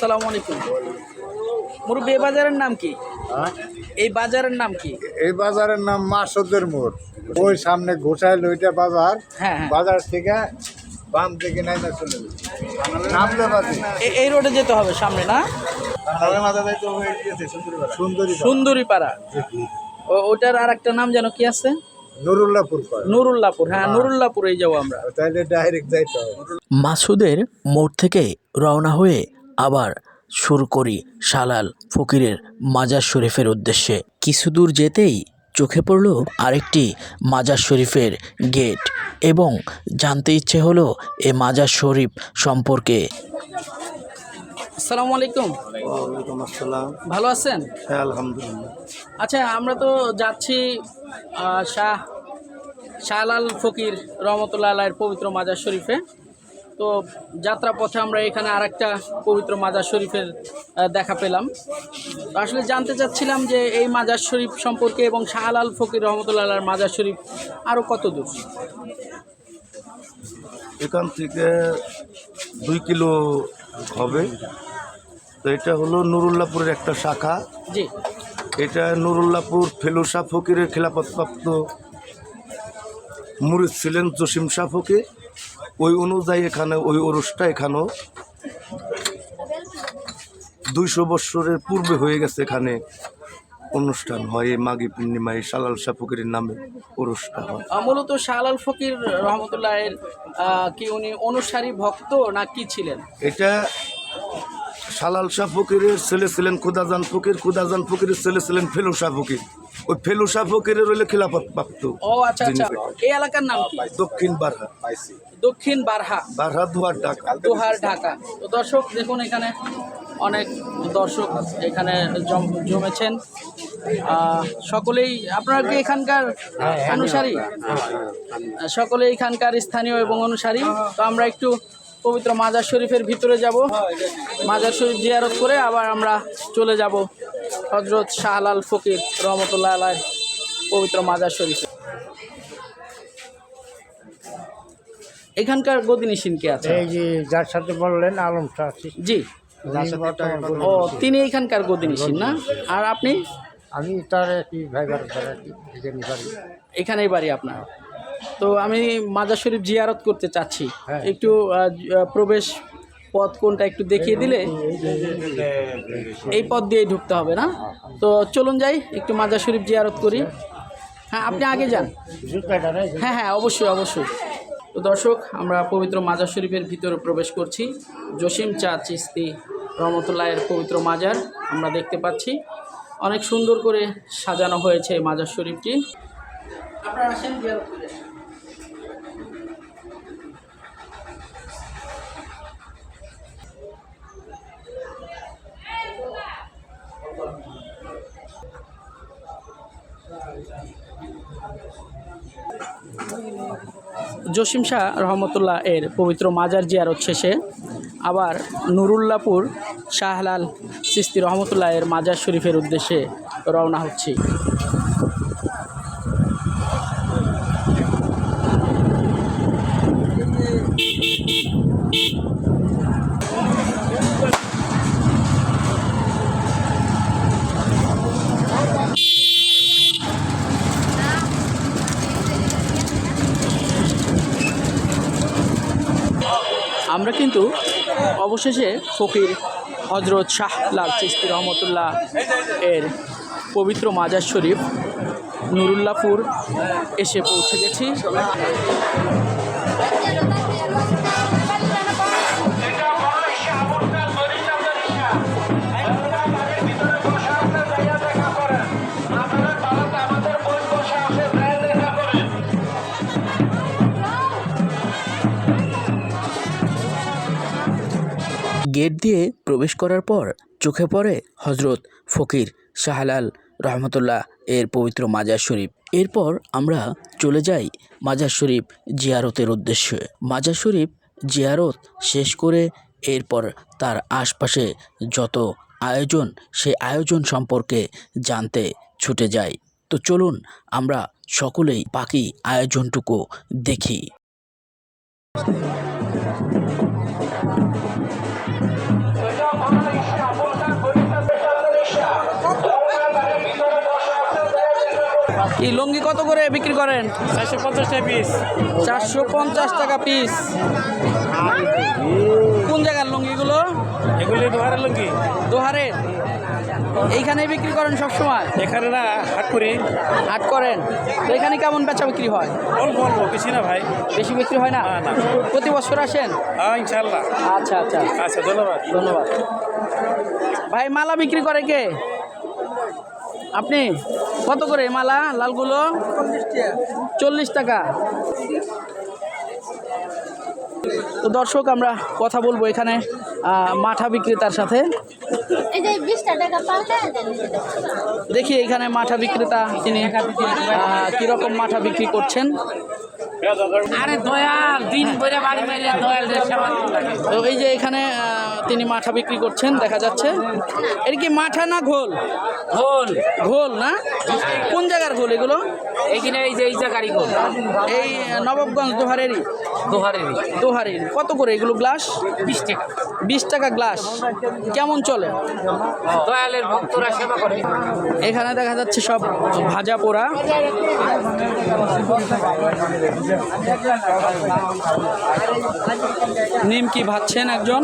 সালাম আলাইকুম। মুরব্বী এই বাজারের নাম কি? হ্যাঁ? এই বাজারের নাম কি? এই বাজারের নাম মাসুদের মোড়। ওই সামনে ঘোষাইল ওইটা বাজার। হ্যাঁ হ্যাঁ। বাজার থেকে বাম থেকে নাই না চলে পারছি এ- এই রোডে যেতে হবে সামনে না? সুন্দরী সুন্দরী পাড়া ও- ওটার আর একটা নাম যেন কি আছে? নুরুল্লাহপুর পাড়া। নুরুল্লাপুর হ্যাঁ নুরুল্লাপুরেই যাব আমরা। তাইলে ডাইরেক্ট যাইতে হবে। মাসুদের মোড় থেকে রওনা হয়ে আবার শুরু করি শালাল ফকিরের মাজার শরীফের উদ্দেশ্যে। কিছু দূর যেতেই চোখে পড়ল আরেকটি মাজার শরীফের গেট এবং জানতে ইচ্ছে হলো এ মাজার শরীফ সম্পর্কে। আসসালামু আলাইকুম। ওয়ালাইকুম আসসালাম। ভালো আছেন? হ্যাঁ আলহামদুলিল্লাহ। আচ্ছা আমরা তো যাচ্ছি শাহ শাহলাল ফকির রহমতুল্লাহ আলাইয়ের পবিত্র মাজার শরীফে। তো যাত্রা পথে আমরা এখানে আরেকটা পবিত্র মাজার শরীফের দেখা পেলাম। তো আসলে জানতে চাচ্ছিলাম যে এই মাজার শরীফ সম্পর্কে এবং শাহলাল ফকির রহমতুল্লাহ মাজার শরীফ আরও কত দূর? এখান থেকে দুই কিলো হবে। তো এটা হলো নুরুল্লাপুরের একটা শাখা। জি। এটা নুরুল্লাপুর ফেলুশা ফকিরের খেলাপথপ্রাপ্ত মুরিদ ছিলেন জসিম শাহ ফকির। ওই অনুযায়ী এখানে ওই ওরসটা এখানেও দুইশো বৎসরের পূর্বে হয়ে গেছে এখানে অনুষ্ঠান হয় এই মাঘী পূর্ণিমায় সালাল শাহ ফকিরের নামে অনুষ্ঠান হয়। মূলত সালাল ফকির রহমতুল্লাহের আহ, কি উনি অনুসারী ভক্ত না কি ছিলেন? এটা সালাল শাহ ফকিরের ছেলে ছিলেন খুদাজান ফকির খুদাজান ফকিরের ছেলে ছিলেন ফেলু শাহ ফকির। ওই ফেলু শাহ ফকিরের হইলে খিলাফত প্রাপ্ত ও আচ্ছা আচ্ছা। এই এলাকার নাম কি? দক্ষিণ বারহা। দক্ষিণ বারহা। বারহা দুয়ার ডাকা দোহার ঢাকা। তো দর্শক দেখুন এখানে অনেক দর্শক এখানে জম- জমেছেন। সকলেই আপনারা কি এখানকার অনুসারী? সকলে এখানকার স্থানীয় এবং অনুসারী। তো আমরা একটু পবিত্র মাজার শরীফের ভিতরে যাব। মাজার শরীফ জিয়ারত করে আবার আমরা চলে যাব। হজরত শাহলাল ফকির রহমতুল্লাহ আলাই পবিত্র মাজার শরীফে। এখানকার গদিনিসিন কে আছে? এই যে যার সাথে বললেন আলম শাহ জি। ও তিনি এইখানকার গদিনিসিন না? আর আপনি? আমি তার ভাইবার এখানেই বাড়ি আপনার। তো আমি মাজার শরীফ জিয়ারত করতে চাচ্ছি। হ্যাঁ। একটু প্রবেশ পথ কোনটা একটু দেখিয়ে দিলে? এই পথ দিয়েই ঢুকতে হবে না? তো চলুন যাই, একটু মাজার শরীফ জিয়ারত করি। হ্যাঁ আপনি আগে যান। হ্যাঁ হ্যাঁ অবশ্যই অবশ্যই। তো দর্শক, আমরা পবিত্র মাজার শরীফের ভিতরে প্রবেশ করছি। জসিম চা চিস্তি রহমতুল্লাহের পবিত্র মাজার আমরা দেখতে পাচ্ছি। অনেক সুন্দর করে সাজানো হয়েছে মাজার শরীফটি। আপনারা আসেন জিয়ারত করে। জসিম শাহ রহমতুল্লাহ এর পবিত্র মাজার জিয়ারত শেষে আবার নুরুল্লাপুর শাহলাল সিস্তি রহমতুল্লাহ এর মাজার শরীফের উদ্দেশ্যে রওনা হচ্ছি। আমরা কিন্তু অবশেষে ফকির হজরত শাহ লাল চিস্তি রহমতুল্লাহ এর পবিত্র মাজার শরীফ নুরুল্লাপুর এসে পৌঁছে গেছি। গেট দিয়ে প্রবেশ করার পর চোখে পড়ে হজরত ফকির শাহলাল রহমতুল্লাহ এর পবিত্র মাজার শরীফ। এরপর আমরা চলে যাই মাজার শরীফ জিয়ারতের উদ্দেশ্যে। মাজার শরীফ জিয়ারত শেষ করে এরপর তার আশপাশে যত আয়োজন, সেই আয়োজন সম্পর্কে জানতে ছুটে যাই। তো চলুন আমরা সকলেই বাকি আয়োজনটুকু দেখি। Thank you. এই লুঙ্গি কত করে বিক্রি করেন? চারশো পঞ্চাশ টাকা পিস চারশো পঞ্চাশ টাকা পিস কোন জায়গার লুঙ্গিগুলো? এগুলি দোহারের লুঙ্গি। দোহারে। এইখানে বিক্রি করেন সব সময় এখানে না হাট করি। হাট করেন। তো এখানে কেমন বেচা বিক্রি হয়? অল্প অল্প বেশি না ভাই। বেশি বিক্রি হয় না। প্রতি বছর আসেন? হ্যাঁ ইনশাল্লাহ আচ্ছা আচ্ছা। আচ্ছা ধন্যবাদ। ধন্যবাদ। ভাই মালা বিক্রি করে কে? আপনি কত করে মালা লালগুলো? চল্লিশ টাকা। তো দর্শক আমরা কথা বলব এখানে মাঠা বিক্রেতার সাথে। দেখি এখানে মাঠা বিক্রেতা তিনি কীরকম মাঠা বিক্রি করছেন। আরে দয়াল দিন করে বাড়ি মেরে দয়াল। তো এই যে এখানে তিনি মাঠা বিক্রি করছেন দেখা যাচ্ছে। এর কি মাঠা না ঘোল? ঘোল। ঘোল না? কোন জায়গার ঘোল এগুলো? এইখানে এই যে এই যে গাড়ি ঘোল এই নবাবগঞ্জ দোহারেরই? দোহারেরই। দোহারের কত করে এগুলো গ্লাস? বিশ টাকা। বিশ টাকা গ্লাস। কেমন চলে? দয়ালের ভক্তরা সেবা করে। এখানে দেখা যাচ্ছে সব ভাজা পোড়া। নিমকি ভাজছেন একজন।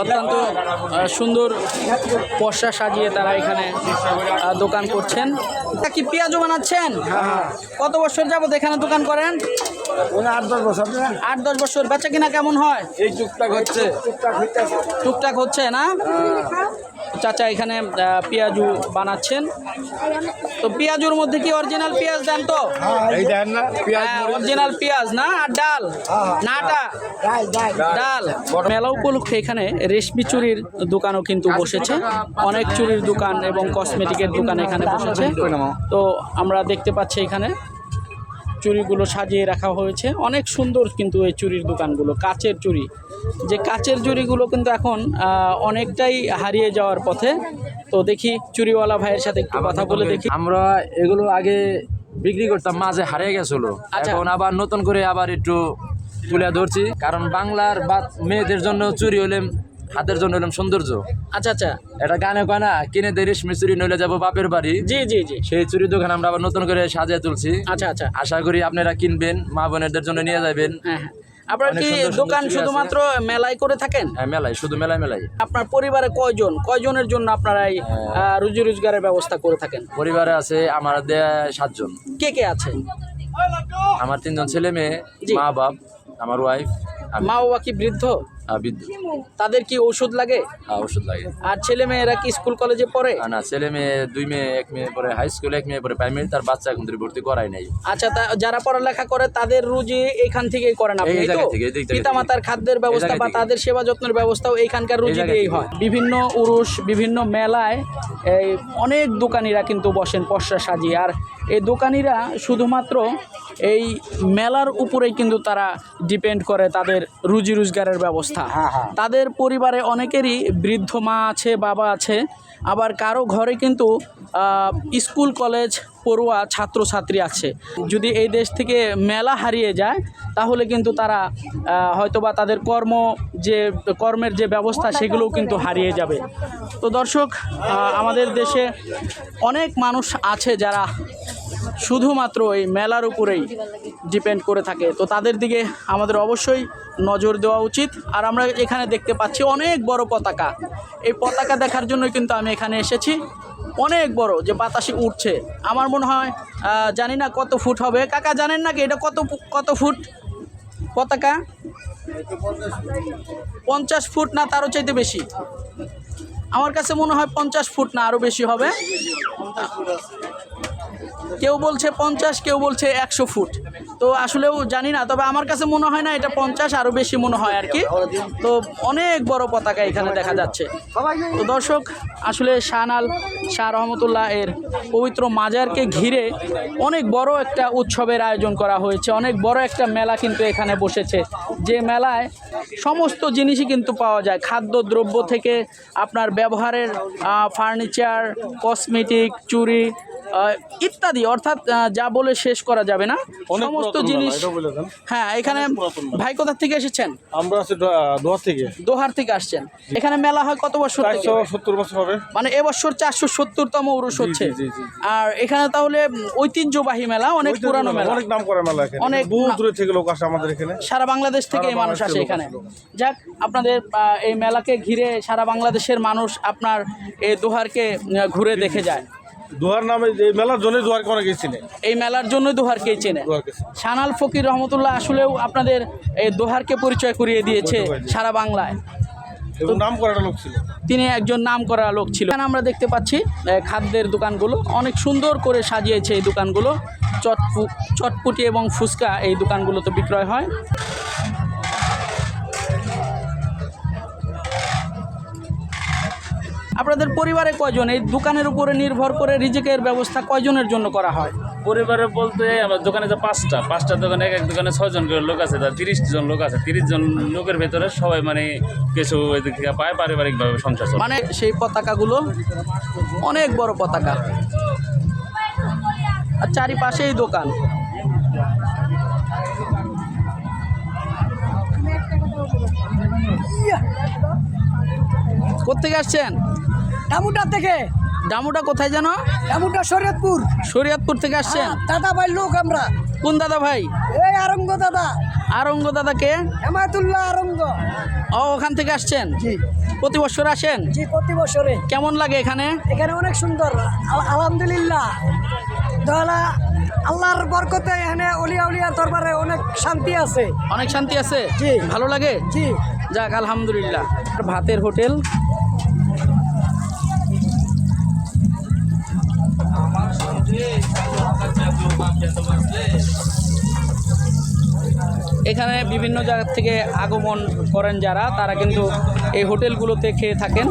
অত্যন্ত সুন্দর পশা সাজিয়ে তারা এখানে দোকান করছেন। তা কি পেঁয়াজও বানাচ্ছেন? কত বছর যাবত এখানে দোকান করেন? আট দশ বছর আট দশ বছর। বেচা কিনা কেমন হয়? এই টুকটাক হচ্ছে। টুকটাক হচ্ছে না? চাচা এখানে পেঁয়াজু বানাচ্ছেন। তো পেঁয়াজুর মধ্যে কি অরিজিনাল পেঁয়াজ দেন তো? এই দেন না পেঁয়াজ অরিজিনাল পেঁয়াজ না? আর ডাল? নাটা ডাল মেলা উপলক্ষে এখানে রেশমি চুরির দোকানও কিন্তু বসেছে। অনেক চুরির দোকান এবং কসমেটিকের দোকান এখানে বসেছে। তো আমরা দেখতে পাচ্ছি এখানে। চুড়িগুলো সাজিয়ে রাখা হয়েছে। অনেক সুন্দর কিন্তু এই চুরির দোকানগুলো কাচের চুরি যে কাচের চুরিগুলো কিন্তু এখন অনেকটাই হারিয়ে যাওয়ার পথে। তো দেখি চুরিওয়ালা ভাইয়ের সাথে একটু কথা বলে দেখি। আমরা এগুলো আগে বিক্রি করতাম মাঝে হারিয়ে গেছিল। আচ্ছা। এখন আবার নতুন করে আবার একটু তুলে ধরছি। কারণ বাংলার বা মেয়েদের জন্য চুরি হলে হাতের জন্য হলাম সৌন্দর্য। আচ্ছা আচ্ছা। এটা গানে কয় না কিনে দিয়ে রেশমি চুরি নইলে যাব বাপের বাড়ি। জি জি জি। সেই চুরি দোকান আমরা আবার নতুন করে সাজিয়ে তুলছি। আচ্ছা আচ্ছা। আশা করি আপনারা কিনবেন মা বোনেদের জন্য নিয়ে যাবেন। হ্যাঁ হ্যাঁ। আপনার কি দোকান শুধুমাত্র মেলায় করে থাকেন? হ্যাঁ মেলায় শুধু মেলায় মেলায়। আপনার পরিবারে কয়জন? কয়জনের জন্য আপনারা এই হ্যাঁ। রুজি রোজগারের ব্যবস্থা করে থাকেন? পরিবারে আছে আমার সাতজন। কে কে আছে? আমার তিনজন ছেলে মেয়ে মা বাপ আমার ওয়াইফ মা বাবা কি বৃদ্ধ? বিদ্যুৎ তাদের কি ওষুধ লাগে? আর ওষুধ লাগে। আর ছেলে মেয়েরা কি স্কুল কলেজে পড়ে? না ছেলে মেয়ে দুই মেয়ে এক মেয়ে পরে হাই স্কুল এক মেয়ে পরে প্রাইমারি তার বাচ্চা এখন ধরে ভর্তি করাই নাই। আচ্ছা তা যারা পড়ালেখা করে তাদের রুজি এখান থেকেই করেন আপনি এই এই তো? জায়গা থেকে, এই দিক থেকে। পিতা মাতার খাদ্যের ব্যবস্থা বা তাদের সেবা যত্নের ব্যবস্থাও এইখানকার রুজি দিয়েই হয়। বিভিন্ন উরুষ বিভিন্ন মেলায় এই অনেক দোকানিরা কিন্তু বসেন পশরা সাজিয়ে। আর এই দোকানিরা শুধুমাত্র এই মেলার উপরেই কিন্তু তারা ডিপেন্ড করে তাদের রুজি রোজগারের ব্যবস্থা। তাদের পরিবারে অনেকেরই বৃদ্ধ মা আছে বাবা আছে। আবার কারও ঘরে কিন্তু স্কুল কলেজ পড়ুয়া ছাত্রছাত্রী আছে। যদি এই দেশ থেকে মেলা হারিয়ে যায় তাহলে কিন্তু তারা হয়তোবা তাদের কর্ম যে কর্মের যে ব্যবস্থা সেগুলোও কিন্তু হারিয়ে যাবে। তো দর্শক আমাদের দেশে অনেক মানুষ আছে যারা শুধুমাত্র এই মেলার উপরেই ডিপেন্ড করে থাকে। তো তাদের দিকে আমাদের অবশ্যই নজর দেওয়া উচিত। আর আমরা এখানে দেখতে পাচ্ছি অনেক বড় পতাকা। এই পতাকা দেখার জন্যই কিন্তু আমি এখানে এসেছি। অনেক বড় যে বাতাসে উঠছে আমার মনে হয় জানি না কত ফুট হবে। কাকা, জানেন নাকি এটা কত কত ফুট পতাকা? পঞ্চাশ ফুট না, তারও চাইতে বেশি। আমার কাছে মনে হয় পঞ্চাশ ফুট না, আরও বেশি হবে। কেউ বলছে পঞ্চাশ, কেউ বলছে একশো ফুট। তো আসলেও জানি না, তবে আমার কাছে মনে হয় না এটা পঞ্চাশ আরও বেশি মনে হয় আর কি। তো অনেক বড় পতাকা এখানে দেখা যাচ্ছে। তো দর্শক, আসলে শাহনাল শাহ রহমতুল্লাহ এর পবিত্র মাজারকে ঘিরে অনেক বড় একটা উৎসবের আয়োজন করা হয়েছে। অনেক বড় একটা মেলা কিন্তু এখানে বসেছে। যে মেলায় সমস্ত জিনিসই কিন্তু পাওয়া যায়। খাদ্যদ্রব্য থেকে আপনার ব্যবহারের ফার্নিচার, কসমেটিক চুরি ইত্যাদি অর্থাৎ যা বলে শেষ করা যাবে না। সমস্ত জিনিস হ্যাঁ এখানে ভাই কোথা থেকে এসেছেন? আমরা আছি দোয়া থেকে। দোহার থেকে আসছেন। এখানে মেলা হয় কত বছর সত্তর বছর হবে। মানে এবছর চারশো সত্তরতম উরুষ হচ্ছে। আর এখানে তাহলে ঐতিহ্যবাহী মেলা অনেক পুরানো মেলা অনেক নাম করা মেলা এখানে। অনেক না- দূরে থেকে লোক আসে আমাদের এখানে। সারা বাংলাদেশ থেকে এই মানুষ আসে এখানে। যাক আপনাদের আহ, এই মেলাকে ঘিরে সারা বাংলাদেশের মানুষ আপনার এই দোহারকে ঘুরে দেখে যায়। দোহার নামে এই মেলার জন্য দোহারকে অনেকে চিনে এই মেলার জন্যই দোহারকেই চেনে? সানাল ফকির রহমতুল্লাহ আসলেও আপনাদের এই দোহারকে পরিচয় করিয়ে দিয়েছে সারা বাংলায়। নাম করা লোক ছিল। তিনি একজন নাম করা লোক ছিল। এখানে আমরা দেখতে পাচ্ছি খাদ্যের দোকানগুলো। অনেক সুন্দর করে সাজিয়েছে এই দোকানগুলো। চটপু চটপুটি এবং ফুচকা এই দোকানগুলোতে বিক্রয় হয়। আপনাদের পরিবারে কয়জন? এই দোকানের উপরে নির্ভর করে রিজিকের ব্যবস্থা কয়জনের জন্য করা হয়? পরিবারে বলতে আমার দোকানে যে পাঁচটা পাঁচটা দোকানে এক এক দোকানে ছয়জন করে লোক আছে তার তিরিশ জন লোক আছে। তিরিশ জন লোকের ভেতরে সবাই মানে কিছু এদিক থেকে পায় পারিবারিকভাবে সংসার চলে। মানে সেই পতাকাগুলো অনেক বড় পতাকা। আর চারিপাশেই দোকান। কোথেকে আসছেন? ডামুটা থেকে। ডামুটা কোথায় জানো ডামুটা শরীয়তপুর। শরীয়তপুর থেকে আসছেন। দাদা ভাই লোক আমরা। কোন দাদা ভাই? এই আরঙ্গ দাদা। আরঙ্গ দাদা কে? হেমায়তুল্লাহ আরঙ্গ। ও ওখান থেকে আসছেন? জি। প্রতি বছর আসেন? জি প্রতি বছরে। কেমন লাগে এখানে? এখানে অনেক সুন্দর। আলহামদুলিল্লাহ। দয়ালা আল্লাহর বরকতে এখানে অলিয়া উলিয়ার দরবারে অনেক শান্তি আছে। অনেক শান্তি আছে? জি। ভালো লাগে? জি। যাক আলহামদুলিল্লাহ। ভাতের হোটেল। এখানে বিভিন্ন জায়গা থেকে আগমন করেন যারা, তারা কিন্তু এই হোটেলগুলোতে খেয়ে থাকেন।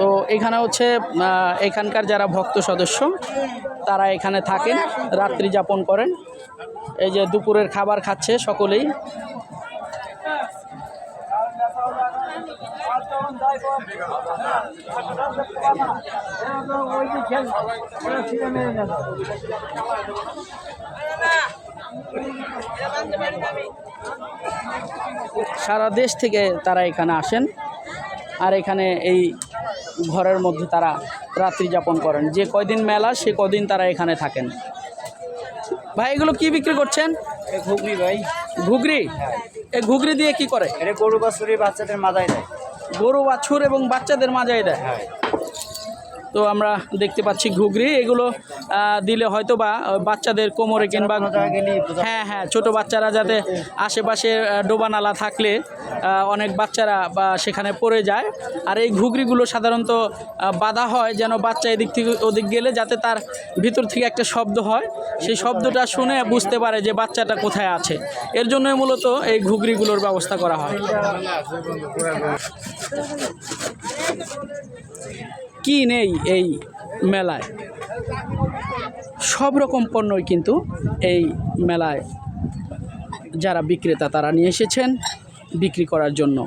তো এখানে হচ্ছে এখানকার যারা ভক্ত সদস্য, তারা এখানে থাকেন, রাত্রি যাপন করেন। এই যে দুপুরের খাবার খাচ্ছে সকলেই। সারা দেশ থেকে তারা এখানে আসেন আর এখানে এই ঘরের মধ্যে তারা রাত্রি যাপন করেন। যে কয়দিন মেলা সে কদিন তারা এখানে থাকেন। ভাই এগুলো কি বিক্রি করছেন? ঘুগনি ভাই। ঘুগরি এই ঘুগরি দিয়ে কি করে? এটা গরু বাছুরি বাচ্চাদের মাথায় দেয়। গরু বাছুর এবং বাচ্চাদের মাজায় দেয় তো আমরা দেখতে পাচ্ছি ঘুগরি। এগুলো দিলে হয়তো বা বাচ্চাদের কোমরে কিংবা হ্যাঁ হ্যাঁ ছোট বাচ্চারা যাতে আশেপাশে ডোবানালা থাকলে অনেক বাচ্চারা বা সেখানে পড়ে যায়। আর এই ঘুগরিগুলো সাধারণত বাঁধা হয় যেন বাচ্চা এদিক থেকে ওদিক গেলে যাতে তার ভিতর থেকে একটা শব্দ হয়। সেই শব্দটা শুনে বুঝতে পারে যে বাচ্চাটা কোথায় আছে। এর জন্যই মূলত এই ঘুগরিগুলোর ব্যবস্থা করা হয়। কি নেই এই? মেলায়। সব রকম পণ্যই কিন্তু এই মেলায় যারা বিক্রেতা তারা নিয়ে এসেছেন বিক্রি করার জন্য।